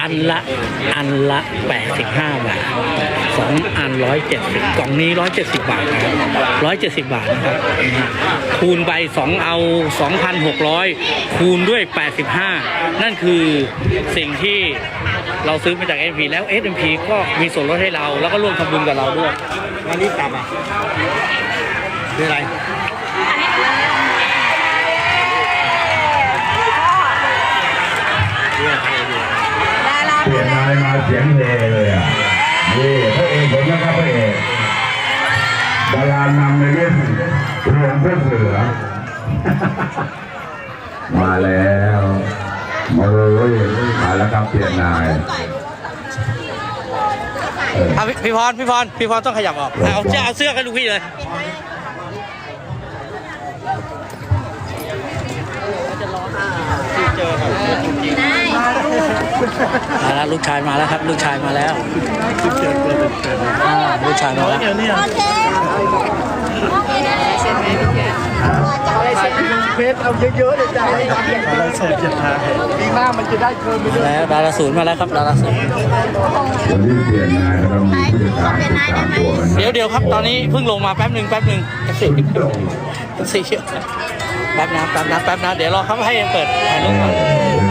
อันละอันละ 85 บาทสองอัน 170 กล่องนี้ 170 บาทนะครับ170 บาทนะครับคูณไป2เอา 2,600 คูณด้วย 85 นั่นคือสิ่งที่เราซื้อมาจาก MP แล้ว SMP ก็มีส่วนลดให้เรา แล้วก็ร่วมทำบุญกับเราด้วยวันนี้กลับอะคืออะไร ดารา เปลี่ยนนายมาเสียงเฮเลยอะนี่พระเอกผมนะครับพระเอกดารานำในเรื่องรวมเพื่อเสือ มาแล้วมาเลยมาแล้วครับเปลี่ยนนายเอาพี่พี่พรพี่พรพี่พรต้องขยับออกเอาเสื้อเอาเสื้อให้ลูกพี่เลย มาแล้วลูกชายมาแล้วครับ ลูกชายมาแล้วอ่าลูกชายมาแล้วโอเคโอเคนะเพชรเอาเยอะๆเลยจ้ะอะไรสดจะทายปีหน้ามันจะได้เพิ่มไปด้วยแล้วดาราศูนย์มาแล้วครับดาราศูนย์วันที่เปลี่ยนนายก็ต้องมีผู้จัดการติดตามตัวกันนะเดี๋ยวเดี๋ยวครับตอนนี้เพิ่งลงมาแป๊บหนึ่งแป๊บหนึ่งแท็กซี่แท็กซี่ แป๊บนะแป๊บนะแป๊บนะเดี๋ยวรอเขาให้เปิดถ่ายรูปก่อนสุด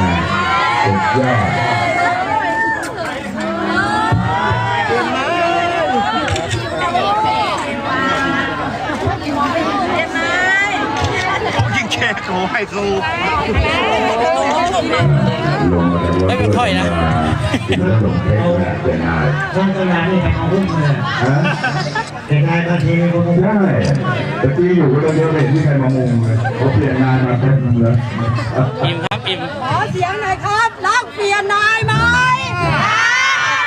ยอดยิ่งแค่โอ้ให้ครูลงมาแต่ว่าไม่เป็นถ้อยนะกินแล้วลงเทปแบบเปลี่ยนนายพวกตัวนั้นนี่ใครเอาหุ้นเลยฮะเป็นนายบางทีมีคนมาใช่แต่ที่อยู่ก็เดียวเห็นที่ใครมามุงเลยเขาเปลี่ยนนายมาเป็นเลยอิ่มครับอิ่มขอเสียงหน่อยครับรักเปลี่ยนนายไหม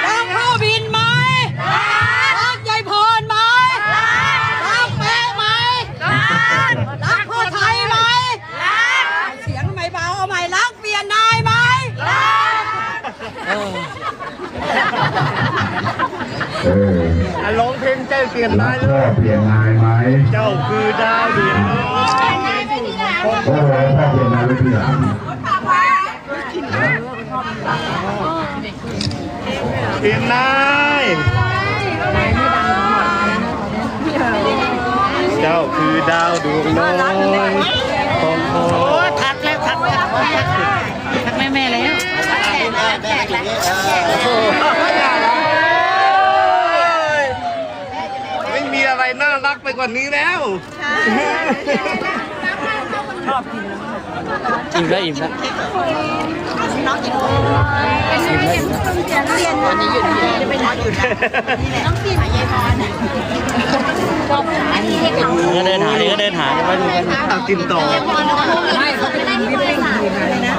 รักพ่อบินไหมรักยายพรไหมรักแม่ไหมรักพ่อไทยไหมเสียงไม่เบาเอาใหม่รักเปลี่ยนนายไหมเออ เออร้องเพลงใจเปลี่ยนรัได้กเลพ่อยเปลี่ยนนายไหมเจ้าคือดาวเดือนโอ้โหพ่อเปลี่ยนนายไม่ทีหลังเปลี่ยนนายเจ้าคือดาวดวงน้อยของพ่อทักแล้วทักแล้วทักแม่แม่แล้วไม่มีอะไร น่ารักไปกว่านี้แล้วอิ่มแล้วอิ่มแล้วอิ่มแล้วอิ่มแล้ววันนี้หยุดจะไปนอนอยู่นะต้องปีนยายพรชอบหาที่ให้เขาก็เดินหาดิก็เดินหาเดี๋ยวไปดูกันเอากินต่อไม่เขาเป็นวิปปิ้งครีมเลยนะ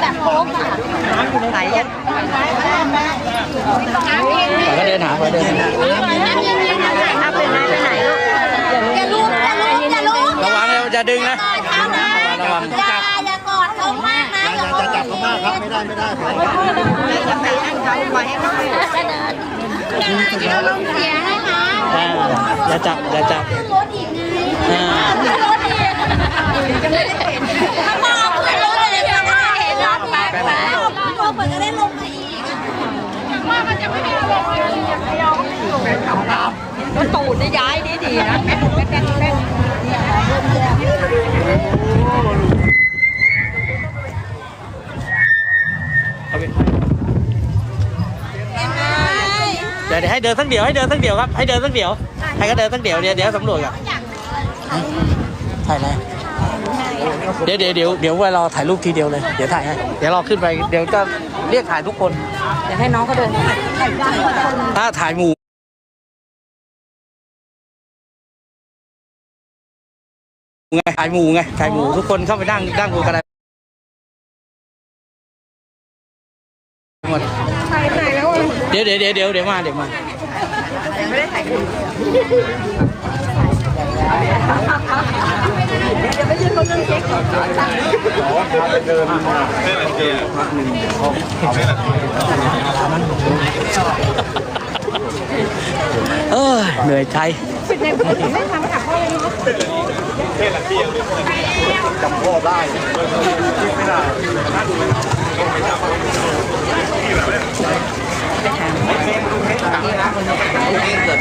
แบบโค้กค่ะไหนอะไปก็เดินหาไปเดินหา ถ้าเป็นไหนไปไหนลูกอย่าลุกอย่าลุกอย่าลุกระวังเลยจะดึงนะระวังอย่าอย่ากอดเขามากนะอย่าจะจับเขามากครับไม่ได้ไม่ได้อย่าไปให้เขาปล่อยให้เขาจะเดินอย่าลงเสียนะคะอ่าอย่าจับอย่าจับรถอีกไง อ่า รถอีกถ้ามองขึ้นรถเลยจะไม่เห็นรถไปไปรถเปิดจะได้ลงมาอีกว่ามันจะไม่มีลงเลยอย่าไปยอม รถตูดจะย้ายดีดีนะแป๊บแป๊บแป๊บแป๊บเอาไปเดี๋ยวเดี๋ยวให้เดินสักเดี๋ยวให้เดินสักเดี๋ยวครับให้เดินสักเดี๋ยวให้ก็เดินสักเดี๋ยวเดี๋ยวเดี๋ยวสำรวจก่อนถ่ายอะไรเดี๋ยวเดี๋ยวเดี๋ยวเดี๋ยวไว้รอถ่ายรูปทีเดียวเลย เดี๋ยวถ่ายให้เดี๋ยวรอขึ้นไปเดี๋ยวจะเรียกถ่ายทุกคนเดี๋ยวให้น้องเขาเดินถ้าถ่ายหมู่ ไงถ่ายหมู่ไงถ่ายหมู่ทุกคนเข้าไปนั่งนั่งบนกระไดหมดเดี๋ยวเดี๋ยวเดี๋ยวเดี๋ยวเดี๋ยวมาเดี๋ยวมาเออเหนื่อยใจ จำพ่อได้ไม่ได้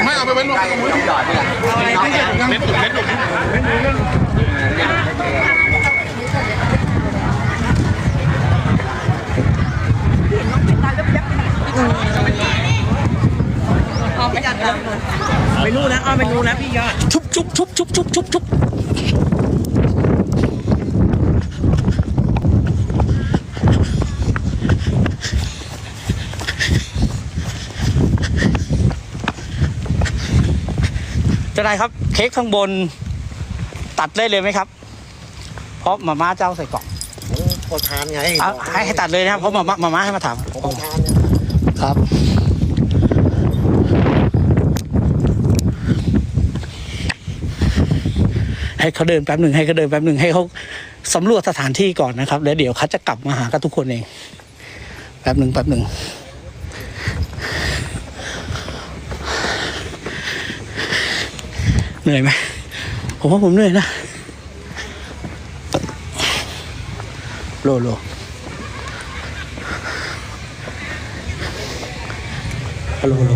ไม่เอาไปไว้รวมกันตรงนู้นที่จอดนี่แหละไม่รู้นะอ้อไม่รู้นะพี่ยอดชุบชุบชุบชุบชุบชุบชุบเจะนายครับเค้กข้างบน ตัดได้เลยไหมครับ เพราะมาม่าเจ้าใส่กล่องขอทานไงเอาให้ให้ตัดเลยนะครับเพราะมาม่ามาม่าให้มาถามขอทานครับ ให้เขาเดินแป๊บหนึ่งให้เขาเดินแป๊บหนึ่งให้เขาสำรวจสถานที่ก่อนนะครับ แล้วเดี๋ยวเขาจะกลับมาหากับทุกคนเองแป๊บหนึ่งแป๊บหนึ่งเหนื่อยไหมผมว่าผมเหนื่อยนะโลโลฮัลโหลฮัลโหล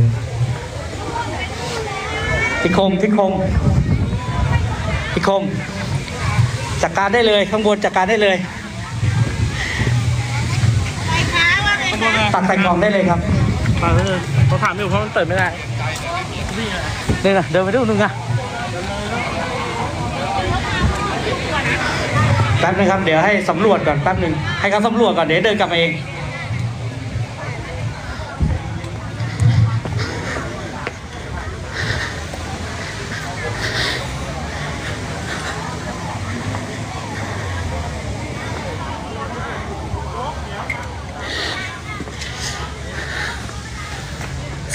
ทิคมทิคม ทิคมจัดการได้เลยข้างบนจัดการได้เลยตักใส่กล่องได้เลยครับมาเลยเขาถามอยู่เพราะมันเปิดไม่ได้นี่นะเดินไปดูหนึ่งอะแป๊บนึงครับเดี๋ยวให้สำรวจก่อนแป๊บหนึ่งให้เขาสำรวจก่อนเดี๋ยวเดินกลับมาเอง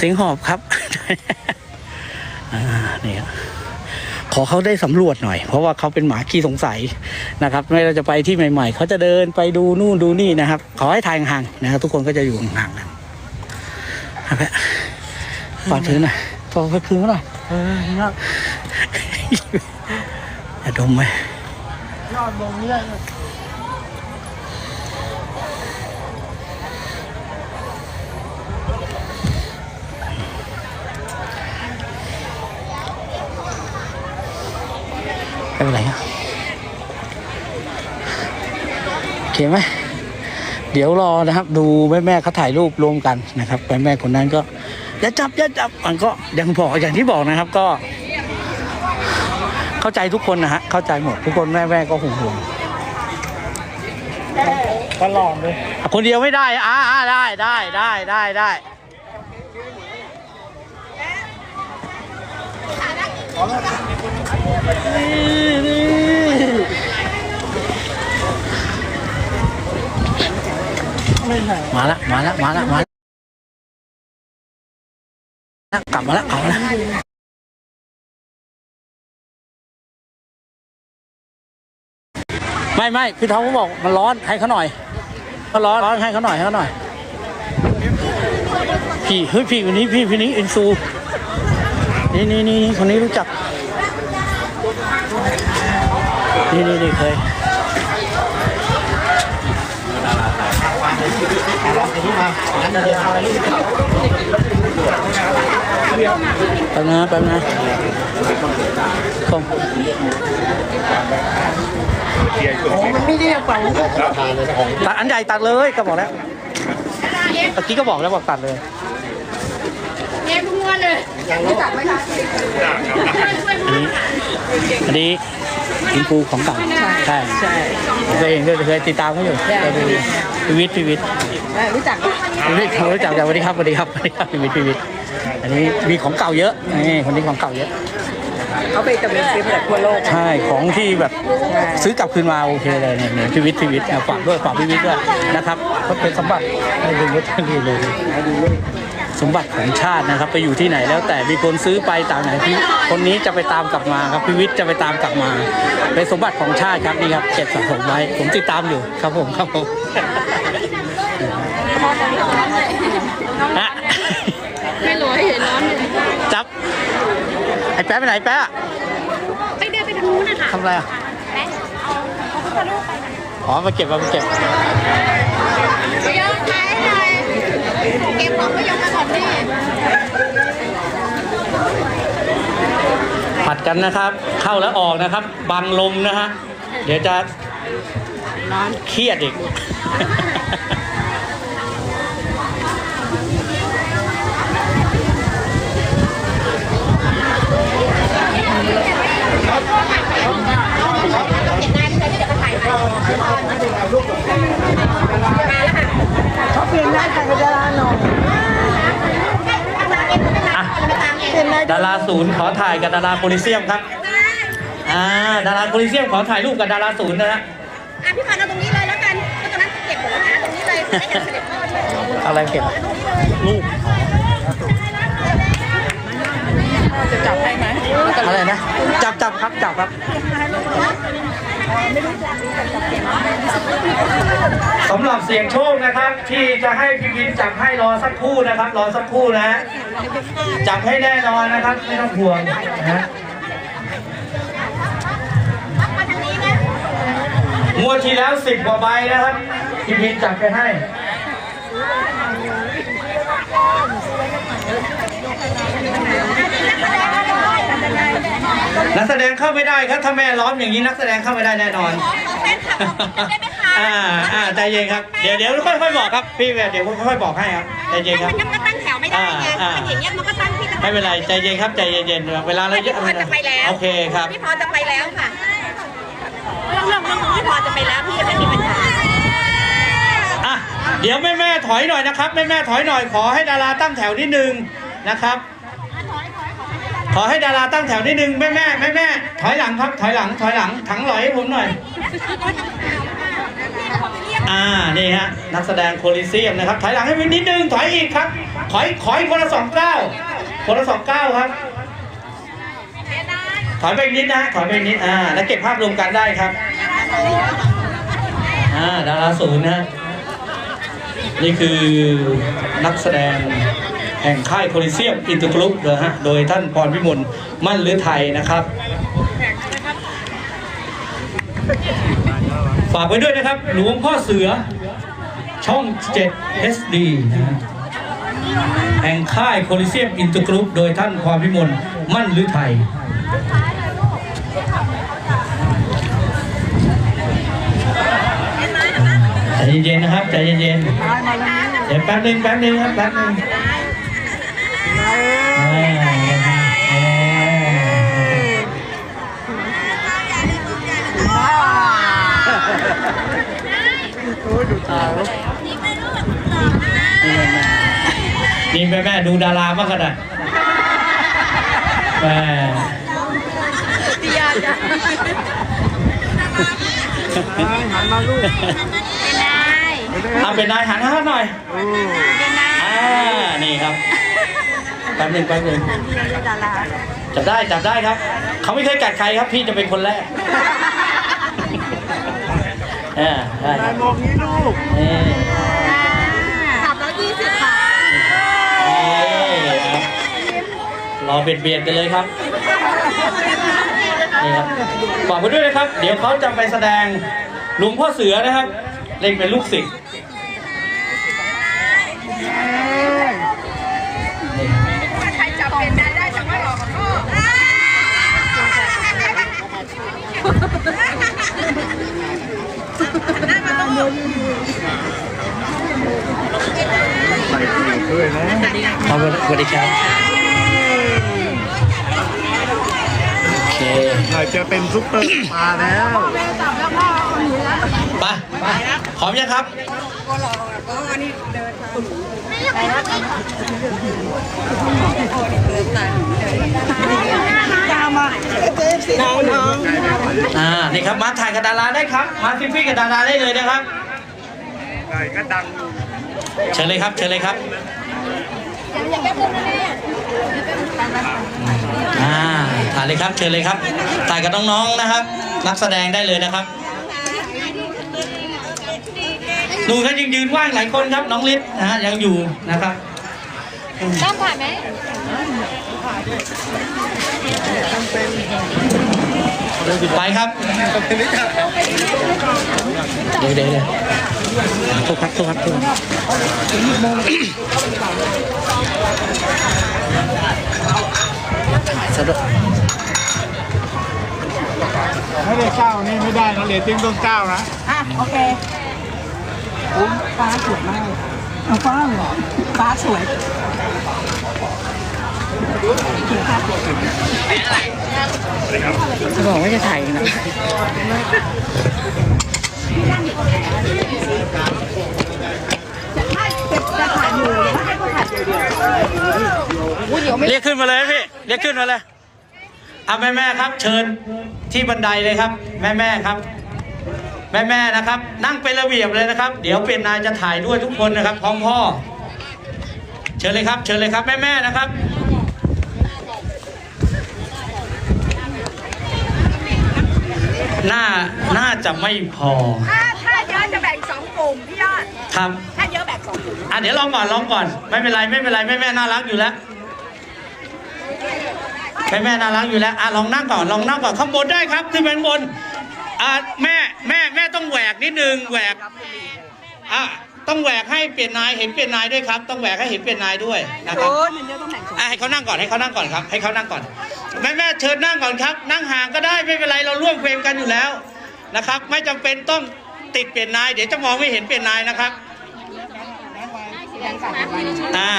สียงหอบครับอ่านี่ครับขอเขาได้สำรวจหน่อย เพราะว่าเขาเป็นหมาขี้สงสัยนะครับไม่ว่าจะไปที่ใหม่ ๆ เขาจะเดินไปดูนู่นดูนี่นะครับ ขอให้ทายห่างๆนะครับทุกคนก็จะอยู่ห่างๆกันนะครับฝากถือหน่อยฝากคืนเขาหน่อยเออนี่ยอดอย่าดมไหมยอดลงนี่ได้เลย ไม่เป็นไรโอเคไหมเดี๋ยวรอนะครับ ดูแม่แม่ๆเขาถ่ายรูปรวมกันนะครับแม่แม่ๆคนนั้นก็อย่าจับอย่าจับมันก็ยังบอกอย่างที่บอกนะครับ ก็ เข้าใจทุกคนนะฮะเข้าใจหมดทุกคนแม่แม่ก็ห่วงห่วงตลอดเลยๆอะคนเดียวไม่ได้อ่าอ่าได้ได้ได้ได้ได้ มาละมาละมาละมาละกลับมาละกลับมาละไม่ไม่พี่ท้องเขาบอกมันร้อนให้เขาหน่อยเขาร้อนร้อนให้เขาหน่อยให้เขาหน่อยพี่เฮ้ยพี่คนนี้พี่พี่นี้อินฟูนี่นี่นี่นี่คนนี้รู้จักนี่นี่นี่เคย แป๊บนะแป๊บนะส่งไม่ได้เป่าตัดอันใหญ่ตัดเลยก็บอกแล้วตะกี้ก็บอกแล้วบอกตัดเลยเงี้ยทุกวันเลยรู้จักไหมคะอันนี้อันนี้อินฟูของเก่าใช่ใช่ เคยเห็นเคยเคยติดตามเขาอยู่เคยดูพีวิทย์พีวิทย์รู้จักพีวิทย์รู้จักจากสวัสดีครับสวัสดีครับสวัสดีครับพีวิทย์พีวิทย์อันนี้มีของเก่าเยอะนี่คนนี้ของเก่าเยอะเขาไปตะเวนซื้อมาจากทั่วโลกใช่ของที่แบบซื้อกลับคืนมาโอเคเลยเนี่ยเนี่ยพีวิทย์พีวิทย์ฝากด้วยฝากพีวิทย์ด้วยนะครับเขาเป็นสมบัติในดึงรถทันทีเลย สมบัติของชาตินะครับ ไปอยู่ที่ไหนแล้วแต่มีคนซื้อไปต่างไหนที่คนนี้จะไปตามกลับมาครับพิวิทย์จะไปตามกลับมา เป็นสมบัติของชาติครับนี่ครับเก็บสะสมไว้ผมติดตามอยู่ครับผมครับผมฮะไม่รู้เห็นร้อนเลยจับไอ้แป๊ะไปไหนแป๊ะไปเดินไปทางนู้นนะคะทำอะไรอะแม่เอาเอาพุทธรูปไปอ๋อมาเก็บมาเก็บ เกมพร้อมก็ยกมาก่อนพี่ผัดกันนะครับ เข้าแล้วออกนะครับ บังลมนะฮะ เดี๋ยวจะเครียดอีก Thank you. ดาราศูนย์ขอถ่ายกับดาราโพลิเซียมครับอ่าดาราโพลิเซียมขอถ่ายรูปกับดาราศูนย์นะฮะอะพี่พันเอาตรงนี้เลยแล้วกันเพราะตรงนั้นเก็บหมดแล้วนะตรงนี้เลยจะได้เห็นเสด็จพ่อด้วยอะไรเก็บรูปจะจับให้ไหมอะไรนะจับจับครับจับครับ สำหรับเสียงโชคนะครับ ที่จะให้พี่พินจับให้รอสักครู่นะครับ รอสักครู่นะฮะจับให้แน่นอนนะครับไม่ต้องห่วงนะฮะงวดที่แล้วสิบกว่าใบนะครับพี่พินจับไปให้ นักแสดงเข้าไม่ได้ครับถ้าแม่ล้อมอย่างนี้นักแสดงเข้าไม่ได้แน่นอนอ่าอ่าใจเย็นครับ เดี๋ยวเดี๋ยวค่อยๆบอกครับพี่เดี๋ยวค่อยๆบอกให้ครับใจเย็นครับ มันก็ตั้งแถวไม่ได้ไงอ่ามันอย่างเงี้ยมันก็ตั้งที่จะไม่เป็นไรใจเย็นครับใจเย็นๆเวลาเราเยพี่อะพรจะไปแล้วโอเคครับพี่พรจะไปแล้วค่ะเรื่องเรื่องเรื่องของพี่พรจะไปแล้วพี่ยังไม่มีปัญหาอะเดี๋ยวแม่แม่ๆถอยหน่อยนะครับแม่แม่ๆถอยหน่อยขอให้ดาราตั้งแถวนิดนึงนะครับ ขอให้ดาราตั้งแถวนิดนึงแม่แม่แม่แม่ถอยหลังครับ ถอยหลัง ถอยหลังถังหลอยให้ผมหน่อย อ่านี่ฮะนักแสดงโคลิเซียมนะครับ ถอยหลังให้ไปนิดนึงถอยอีกครับ ถอยขออีกคนละสองเก้าคนละสองเก้าครับ ถอยไปนิดนะถอยไปนิดอ่าแล้วเก็บภาพรวมกันได้ครับอ่าดาราศูนย์นะนี่คือนักแสดง แห่งค่ายโคลิเซียมอินเตอร์กรุ๊ปนะฮะ โดยท่านพรพิมลมั่นลือไทยนะครับฝากไว้ด้วยนะครับ หลวงพ่อเสือช่อง 7 SD นะแห่งค่ายโคลิเซียมอินเตอร์กรุ๊ปโดยท่านพรพิมลมั่นลือไทยใจเย็นๆนะครับใจเย็นๆเดี๋ยวแป๊บนึงแป๊บนึงครับแป๊บนึงอ่าอ่า นี่แม่แม่ดูดาราบ้างกันนะแม่หันมาลูกเอาเป็นนายหันหน้าหน่อยอ่านี่ครับ ป๊บหนึงแป๊บหนึงจับได้จับได้ครับ เขาไม่เคยกัดใครครับ พี่จะเป็นคนแรกอ่าได้คนารัยบมองนี้ลูก นี่สามร้อยยี่สิบค่ะนี่ครับรอเบียดเบียดกันเลยครับ นี่ครับฝากไว้ด้วยนะครับ เดี๋ยวเขาจะไปแสดงหลวงพ่อเสือนะครับ เล่นเป็นลูกศิษย์ ใครจับเป็นได้ได้จับไม่หลอกกับพ่อ ด้วยนะครับสวัสดีครับโอเคหน่อยจะเป็นซุปเปอร์มาแล้วไปไปพร้อมยังครับน้ องน้องอ่า นี่ครับ มาถ่ายกับดาราได้ครับ มาฟิฟี่กับดาราได้เลยนะครับไก่ก็ดังเชิญเลยครับ เชิญเลยครับอ่า ถ่ายเลยครับ เชิญเลยครับ ถ่ายกับน้องๆนะครับ นักแสดงได้เลยนะครับ ดูครับยังยืนว่างหลายคนครับน้องฤทธิ์นะฮะยังอยู่นะครับน้ำผ่านไหมไปครับเดี๋ยวเดี๋ยวเดี๋ยวโทษครับโทษครับโทษสะดวกไม่ได้เก้านี่ไม่ได้นะเรตติ้งต้องเก้านะอะโอเคอุ๊ย ฟ้าสวยมากเอาฟ้าเหรอฟ้าสวยจะบอกว่าจะถ่ายนะเรียกขึ้นมาเลยพี่ เรียกขึ้นมาเลยเอาแม่แม่ๆครับ เชิญที่บันไดเลยครับ แม่แม่ๆครับ แม่แม่ๆนะครับ นั่งเป็นระเบียบเลยนะครับ เดี๋ยวเป็นนายจะถ่ายด้วยทุกคนนะครับพร้อมพ่อ เชิญเลยครับ เชิญเลยครับแม่แม่ๆนะครับน่าน่าจะไม่พอ ถ้าถ้าเยอะจะแบ่งสองกลุ่มพี่ยอดครับ ถ้าเยอะแบ่งสองกลุ่มอะเดี๋ยวลองก่อนลองก่อน ไม่เป็นไรไม่เป็นไรแม่แม่น่ารักอยู่แล้วแม่แม่น่ารักอยู่แล้วอะลองนั่งก่อนลองนั่งก่อนข้างบนได้ครับขึ้นไปข้างบน อะแม่แม่แม่ต้องแหวกนิดนึงแหวกอะต้องแหวกให้เปลี่ยนนายเห็นเปลี่ยนนายด้วยครับ ต้องแหวกให้เห็นเปลี่ยนนายด้วยนะครับโอ้ยมันเยอะต้องแบ่งสองอะให้เขานั่งก่อนให้เขานั่งก่อนครับ ให้เขานั่งก่อน แม่แม่เชิญนั่งก่อนครับ นั่งห่างก็ได้ไม่เป็นไรเราร่วมเฟรมกันอยู่แล้วนะครับ ไม่จำเป็นต้องติดเปลี่ยนนาย เดี๋ยวจะมองไม่เห็นเปลี่ยนนายนะครับอ่า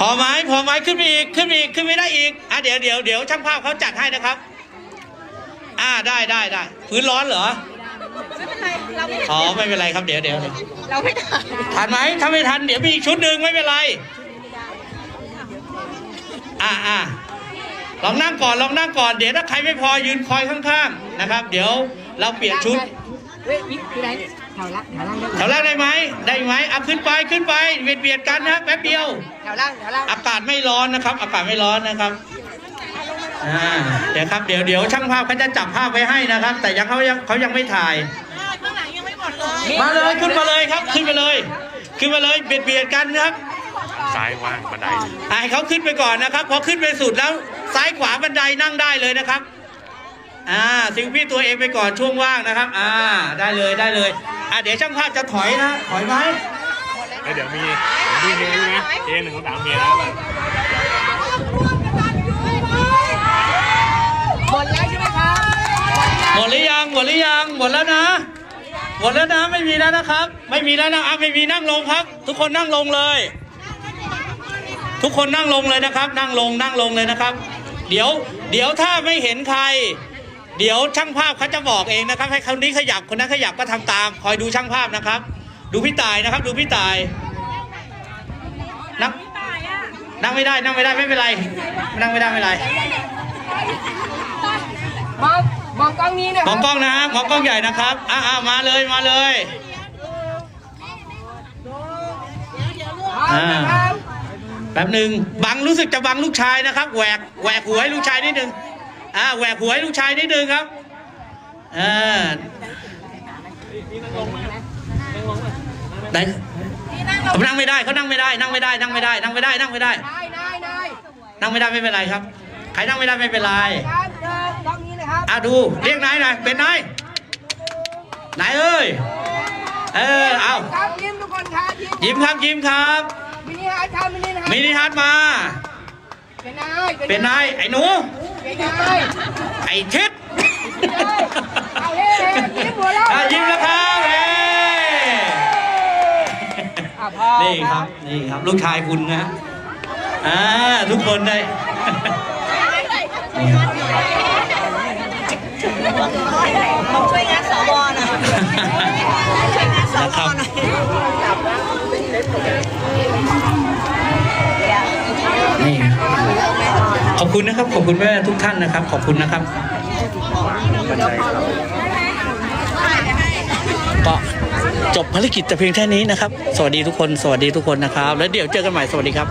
พอไหมพอไหมขึ้นไปอีกขึ้นไปอีกขึ้นไปได้อีกอะเดี๋ยวเดี๋ยวเดี๋ยวช่างภาพเขาจัดให้นะครับ อ่าได้ได้ได้พื้นร้อนเหรอไม่เป็นไรเราไม่อ๋อไม่เป็นไรครับเดี๋ยวเดี๋ยวเดี๋ยวเราไม่ถ่ายทันไหมถ้าไม่ทันเดี๋ยวมีอีกชุดหนึ่งไม่เป็นไรอ่าอ่าลองนั่งก่อนลองนั่งก่อนเดี๋ยวถ้าใครไม่พอยืนคอยข้างๆนะครับ เดี๋ยวเราเปลี่ยนชุดเฮ้ยพี่พี่ไหนแถวละแถวล่างได้แถวแรกได้ไหมได้ไหมเอาขึ้นไปขึ้นไปเบียดเบียดกันนะแป๊บเดียวแถวล่างแถวล่างอากาศไม่ร้อนนะครับ อากาศไม่ร้อนนะครับ อ่าเดี๋ยวครับเดี๋ยวเดี๋ยวช่างภาพเขาจะจับภาพไว้ให้นะครับ แต่ยังเขายังเขายังไม่ถ่าย ข้างหลังยังไม่หมดเลยมาเลยขึ้นมาเลยครับขึ้นมาเลย ขึ้นมาเลยเบียดเบียดกันนะครับซ้ายว่างบันไดอ่าให้เขาขึ้นไปก่อนนะครับพอขึ้นไปสุดแล้วซ้ายขวาบันไดนั่งได้เลยนะครับอ่าซิงพี่ตัวเองไปก่อนช่วงว่างนะครับ อ่าได้เลยได้เลยอ่าเดี๋ยวช่างภาพจะถอยนะถอยไหมแล้วเดี๋ยวมีเดี๋ยวมีเฮด้วยนะเฮหนึ่งของสามเฮแล้วแบบ หมดแล้วใช่ไหมครับ หมดหรือยังหมดหรือยังหมดแล้วนะหมดแล้วนะไม่มีแล้วนะครับ ไม่มีแล้วนะอะไม่มีนั่งลงครับ ทุกคนนั่งลงเลย ทุกคนนั่งลงเลยนะครับ นั่งลงนั่งลงเลยนะครับ เดี๋ยว เดี๋ยวถ้าไม่เห็นใคร เดี๋ยวช่างภาพเขาจะบอกเองนะครับ ให้คนนี้ขยับคนนั้นขยับก็ทำตาม คอยดูช่างภาพนะครับ ดูพี่ตายนะครับ ดูพี่ตายนั่งนั่งไม่ได้นั่งไม่ได้ไม่เป็นไร นั่งไม่ได้ไม่เป็นไร มองมองกล้องนี้นะมองกล้องนะมองกล้องใหญ่นะครับอ่ามาเลยมาเลยอ่าแป๊บหนึ่งบังรู้สึกจะบังลูกชายนะครับแหวกแหวกหัวให้ลูกชายนิดนึงอ่าแหวกหัวให้ลูกชายนิดนึงครับอ่าได้เขานั่งไม่ได้เขานั่งไม่ได้นั่งไม่ได้นั่งไม่ได้นั่งไม่ได้นั่งไม่ได้ นายนายนายนั่งไม่ได้ไม่เป็นไรครับ ใครนั่งไม่ได้ไม่เป็นไรครับเดินกล้ องนี้นะครับอะดูเรียกนายหน่อยเป็นนายนายเอ้ยเออเอาครับยิ้มทุกคนครับยิ้มยิ้มครับยิ้มครับมินิฮาร์ดครับมินิฮาร์ดมินิฮาร์ดมา เป็นนายเป็นนายไอ้หนูเป็นนายไอ้ชิดเอาเฮ้เฮ้ยิ้มหัวเราะอะยิ้มแล้วครับเฮ้อะพอนี่ครับนี่ครับลูกชายคุณนะอ่าทุกคนได้ นี่ครับ ช่วยงานสวนะช่วยงานส นะ ว ครับนี่ขอบคุณนะครับ ขอบคุณแม่ทุกท่านนะครับ ขอบคุณนะครับก็จบภารกิจแต่เพียงแค่นี้นะครับ สวัสดีทุกคน สวัสดีทุกคนนะครับ แล้วเดี๋ยวเจอกันใหม่ สวัสดีครับ